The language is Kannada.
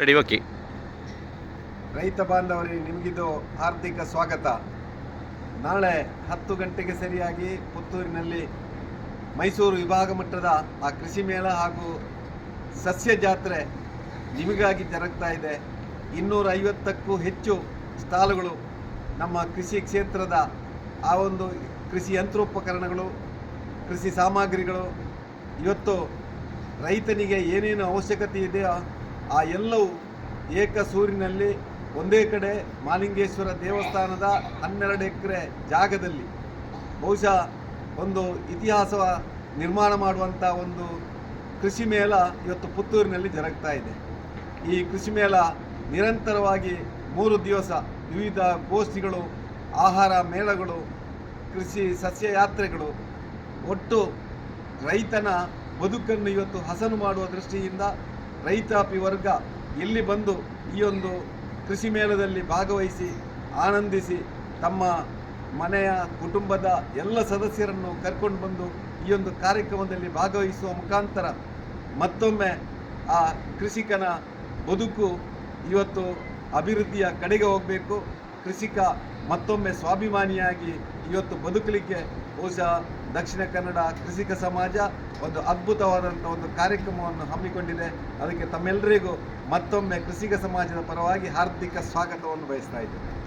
ರೆಡಿ ಓಕೆ ರೈತ ಬಾಂಧವರಿಗೆ ನಿಮಗಿದು ಹಾರ್ದಿಕ ಸ್ವಾಗತ. ನಾಳೆ ಹತ್ತು ಗಂಟೆಗೆ ಸರಿಯಾಗಿ ಪುತ್ತೂರಿನಲ್ಲಿ ಮೈಸೂರು ವಿಭಾಗ ಮಟ್ಟದ ಆ ಕೃಷಿ ಮೇಳ ಹಾಗೂ ಸಸ್ಯ ಜಾತ್ರೆ ನಿಮಗಾಗಿ ಜರುಗ್ತಾ ಇದೆ. ಇನ್ನೂರ ಐವತ್ತಕ್ಕೂ ಹೆಚ್ಚು ಸ್ಟಾಲ್ಗಳು ನಮ್ಮ ಕೃಷಿ ಕ್ಷೇತ್ರದ ಆ ಒಂದು ಕೃಷಿ ಯಂತ್ರೋಪಕರಣಗಳು, ಕೃಷಿ ಸಾಮಗ್ರಿಗಳು. ಇವತ್ತು ರೈತನಿಗೆ ಏನೇನು ಅವಶ್ಯಕತೆ ಇದೆಯೋ ಆ ಎಲ್ಲವೂ ಏಕಸೂರಿನಲ್ಲಿ ಒಂದೇ ಕಡೆ ಮಾಲಿಂಗೇಶ್ವರ ದೇವಸ್ಥಾನದ ಹನ್ನೆರಡು ಎಕರೆ ಜಾಗದಲ್ಲಿ. ಬಹುಶಃ ಒಂದು ಇತಿಹಾಸ ನಿರ್ಮಾಣ ಮಾಡುವಂಥ ಒಂದು ಕೃಷಿ ಮೇಳ ಇವತ್ತು ಪುತ್ತೂರಿನಲ್ಲಿ ಜರುಗ್ತಾ ಇದೆ. ಈ ಕೃಷಿ ಮೇಳ ನಿರಂತರವಾಗಿ ಮೂರು ದಿವಸ ವಿವಿಧ ಗೋಷ್ಠಿಗಳು, ಆಹಾರ ಮೇಳಗಳು, ಕೃಷಿ ಸಸ್ಯ ಯಾತ್ರೆಗಳು ಒಟ್ಟು ರೈತನ ಬದುಕನ್ನು ಇವತ್ತು ಹಸನು ಮಾಡುವ ದೃಷ್ಟಿಯಿಂದ ರೈತಾಪಿ ವರ್ಗ ಇಲ್ಲಿ ಬಂದು ಈ ಒಂದು ಕೃಷಿ ಮೇಳದಲ್ಲಿ ಭಾಗವಹಿಸಿ, ಆನಂದಿಸಿ ತಮ್ಮ ಮನೆಯ ಕುಟುಂಬದ ಎಲ್ಲ ಸದಸ್ಯರನ್ನು ಕರ್ಕೊಂಡು ಬಂದು ಈ ಒಂದು ಕಾರ್ಯಕ್ರಮದಲ್ಲಿ ಭಾಗವಹಿಸುವ ಮುಖಾಂತರ ಮತ್ತೊಮ್ಮೆ ಆ ಕೃಷಿಕನ ಬದುಕು ಇವತ್ತು ಅಭಿವೃದ್ಧಿಯ ಕಡೆಗೆ ಹೋಗಬೇಕು. ಕೃಷಿಕ ಮತ್ತೊಮ್ಮೆ ಸ್ವಾಭಿಮಾನಿಯಾಗಿ ಇವತ್ತು ಬದುಕಲಿಕ್ಕೆ ಬಹುಶಃ ದಕ್ಷಿಣ ಕನ್ನಡ ಕೃಷಿಕ ಸಮಾಜ ಒಂದು ಅದ್ಭುತವಾದಂಥ ಒಂದು ಕಾರ್ಯಕ್ರಮವನ್ನು ಹಮ್ಮಿಕೊಂಡಿದೆ. ಅದಕ್ಕೆ ತಮ್ಮೆಲ್ಲರಿಗೂ ಮತ್ತೊಮ್ಮೆ ಕೃಷಿಕ ಸಮಾಜದ ಪರವಾಗಿ ಹಾರ್ದಿಕ ಸ್ವಾಗತವನ್ನು ಬಯಸ್ತಾ ಇದ್ದೇನೆ.